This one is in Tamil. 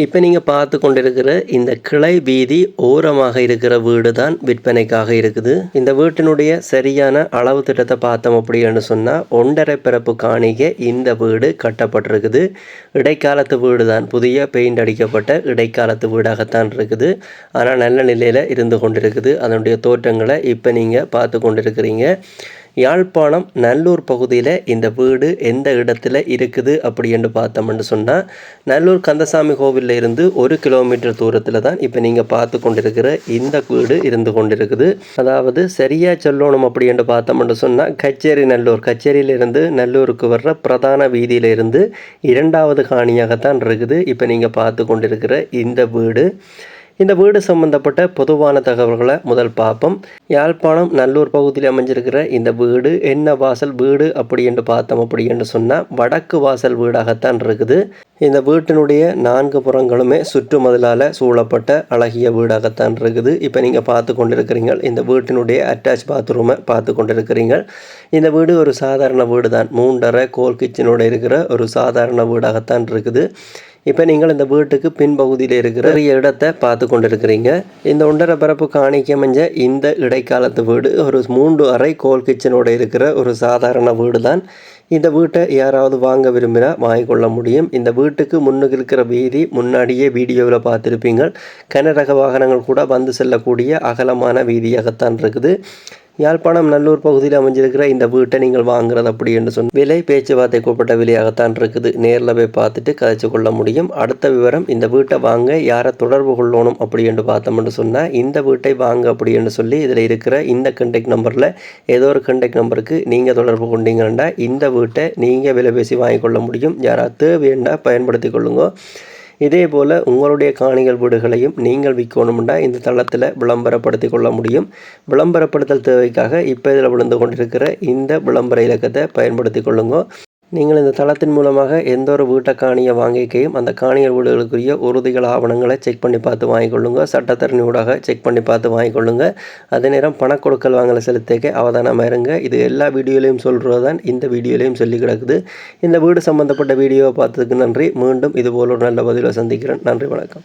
இப்போ நீங்கள் பார்த்து கொண்டிருக்கிற இந்த கிளை வீதி ஓரமாக இருக்கிற வீடு தான் விற்பனைக்காக இருக்குது. இந்த வீட்டினுடைய சரியான அளவு திட்டத்தை பார்த்தோம் அப்படின்னு சொன்னால் ஒன்றரை பிறப்பு காணிக்க இந்த வீடு கட்டப்பட்டிருக்குது. இடைக்காலத்து வீடு தான் புதிய பெயிண்ட் அடிக்கப்பட்ட இடைக்காலத்து வீடாகத்தான் இருக்குது. ஆனால் நல்ல நிலையில் இருந்து கொண்டிருக்குது. அதனுடைய தோற்றங்களை இப்போ நீங்கள் பார்த்து கொண்டிருக்கிறீங்க. யாழ்ப்பாணம் நல்லூர் பகுதியில் இந்த வீடு எந்த இடத்துல இருக்குது அப்படி என்று பார்த்தோம்னு சொன்னால் நல்லூர் கந்தசாமி கோவிலில் இருந்து ஒரு கிலோமீட்டர் தூரத்தில் தான் இப்போ நீங்கள் பார்த்து கொண்டிருக்கிற இந்த வீடு இருந்து கொண்டிருக்குது. அதாவது சரியாக சொல்லணும் அப்படி என்று பார்த்தோம்னு சொன்னால் கச்சேரி நல்லூர். கச்சேரியிலிருந்து நல்லூருக்கு வர்ற பிரதான வீதியிலிருந்து இரண்டாவது காணியாகத்தான் இருக்குது. இப்போ நீங்கள் பார்த்து கொண்டிருக்கிற இந்த வீடு. இந்த வீடு சம்பந்தப்பட்ட பொதுவான தகவல்களை முதல் பார்ப்போம். யாழ்ப்பாணம் நல்லூர் பகுதியில் அமைஞ்சிருக்கிற இந்த வீடு என்ன வாசல் வீடு அப்படி என்று பார்த்தோம் அப்படி என்று சொன்னால் வடக்கு வாசல் வீடாகத்தான் இருக்குது. இந்த வீட்டினுடைய நான்கு புறங்களுமே சுற்று மதிலால் சூழப்பட்ட அழகிய வீடாகத்தான் இருக்குது. இப்போ நீங்கள் பார்த்து கொண்டிருக்கிறீங்க இந்த வீட்டினுடைய அட்டாச் பாத்ரூமை பார்த்து கொண்டிருக்கிறீங்க இந்த வீடு ஒரு சாதாரண வீடு தான் மூன்றரை கோல் கிச்சனோடு இருக்கிற ஒரு சாதாரண வீடாகத்தான் இருக்குது. இப்போ நீங்கள் இந்த வீட்டுக்கு பின்பகுதியில் இருக்கிற பெரிய இடத்தை பார்த்து கொண்டிருக்கிறீங்க. இந்த ஒன்றரை பரப்பு காணிக்கமைஞ்ச இந்த இடைக்காலத்து வீடு ஒரு மூன்று அறை கோல் கிச்சனோடு இருக்கிற ஒரு சாதாரண வீடு தான் இந்த வீட்டை யாராவது வாங்க விரும்பினா வாங்கிக்கொள்ள முடியும். இந்த வீட்டுக்கு முன்னுக்கு இருக்கிற வீதி முன்னாடியே வீடியோவில் பார்த்துருப்பீங்க. கனரக வாகனங்கள் கூட வந்து செல்லக்கூடிய அகலமான வீதியாகத்தான் இருக்குது. யாழ்ப்பாணம் நல்லூர் பகுதியில் அமைஞ்சிருக்கிற இந்த வீட்டை நீங்கள் வாங்குறது அப்படி என்று சொன்ன விலை பேச்சுவார்த்தை கூப்பிட்ட விலையாகத்தான் இருக்குது. நேரில் போய் பார்த்துட்டு கதைச்சு கொள்ள முடியும். அடுத்த விவரம் இந்த வீட்டை வாங்க யாரை தொடர்பு கொள்ளணும் அப்படி என்று பார்த்தோம்னு சொன்னால் இந்த வீட்டை வாங்க அப்படி என்று சொல்லி இதில் இருக்கிற இந்த கண்டெக்ட் நம்பரில் ஏதோ ஒரு கண்டெக்ட் நம்பருக்கு நீங்கள் தொடர்பு கொண்டீங்கன்னா இந்த வீட்டை நீங்கள் விலை பேசி வாங்கிக்கொள்ள முடியும். யாராவது வேண்டாம் பயன்படுத்தி கொள்ளுங்க. இதே போல் உங்களுடைய காணிகள் வீடுகளையும் நீங்கள் விற்கணும்னா இந்த தளத்தில் விளம்பரப்படுத்தி கொள்ள முடியும். விளம்பரப்படுத்தல் தேவைக்காக இப்போ இதில் விழுந்து கொண்டிருக்கிற இந்த விளம்பர இலக்கத்தை பயன்படுத்தி கொள்ளுங்க. நீங்கள் இந்த தளத்தின் மூலமாக எந்த ஒரு வீட்டை காணியை வாங்கிக்கையும் அந்த காணியல் வீடுகளுக்குரிய உறுதிகள் ஆவணங்களை செக் பண்ணி பார்த்து வாங்கிக்கொள்ளுங்க. சட்டத்தரணி ஊடாக செக் பண்ணி பார்த்து வாங்கிக்கொள்ளுங்க. அதே நேரம் பணக்கொடுக்கல் வாங்கலை செலுத்திக்க அவதானமாக இருங்க. இது எல்லா வீடியோலையும் சொல்கிறது தான் இந்த வீடியோலையும் சொல்லி கிடக்குது. இந்த வீடு சம்மந்தப்பட்ட வீடியோவை பார்த்ததுக்கு நன்றி. மீண்டும் இதுபோல் ஒரு நல்ல பதிலை சந்திக்கிறேன். நன்றி வணக்கம்.